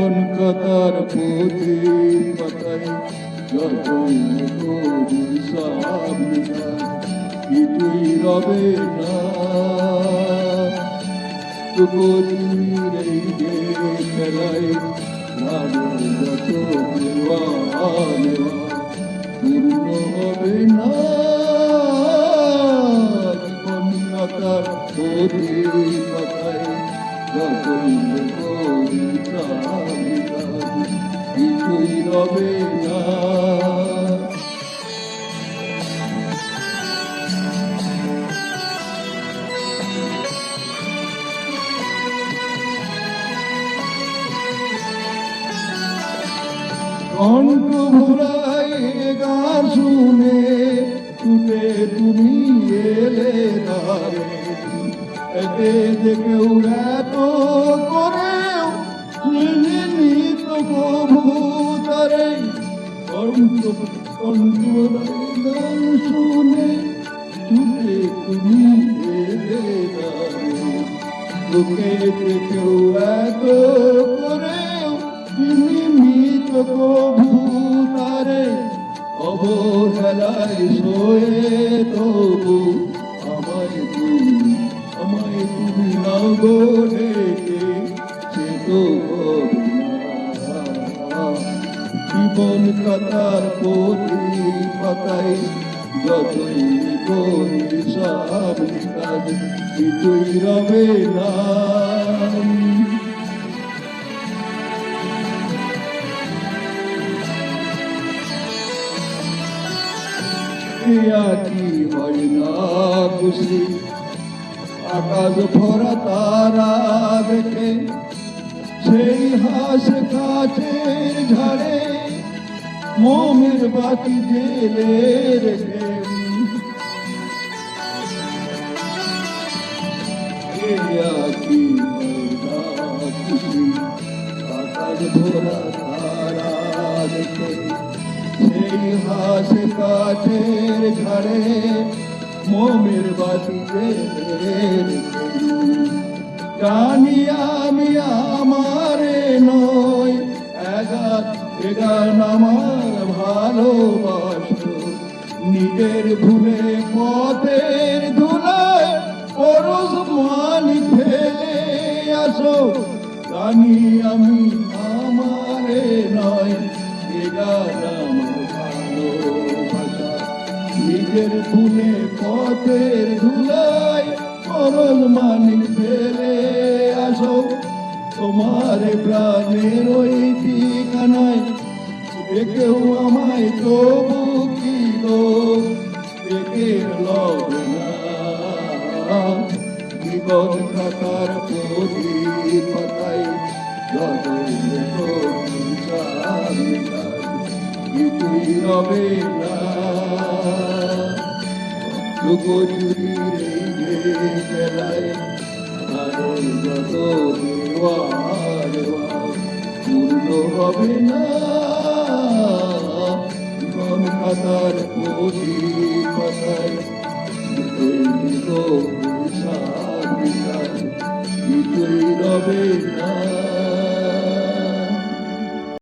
জীবন কাতার পুঁথি পাতায়, যতই কবি সামনে কিছুই রবে না। টুকুরির এই যে পূর্ণ হবে না। রবে না। কণ্ঠ ভরাই গান শুনে ছুটে তুমি এলে তারে। করেও গান শুনে ছুটে তুমি যে কেউ এত করেও নিমিত কভু তারে অবহেলায় শোয়ে তবু আমায় তুমি আমায় তুমি নাও গো ডেকে সে তো জীবন কাতার প্রতি পাতায় যতই করি সামনে কাজ কিছুই রবে না। কি হয় না খুশি, আকাশ ভরা তারা দেখে, সেই হাস ঝাড়ে মোমের বাতি জেলে রেখে সেই হাস কাছের ঝাড়ে মোমের বাতি জানি আমি আমারে নয় এগার এগান আমার ভালোবাসত নিজের ভুলে পথের ধুলায় পরশ মানি ফেলে আসো। জানি আমি আমারে নয় ভালোবাসা। নিজের ভুলে পথের ধুলায় পরল মানিক আমায় তবু কি গো? লবে জীবন খাতার প্রতি পাতায় যতই কিছুই রবে না। লুকোচুরির এই যত পূর্ণ হবে না। Savior.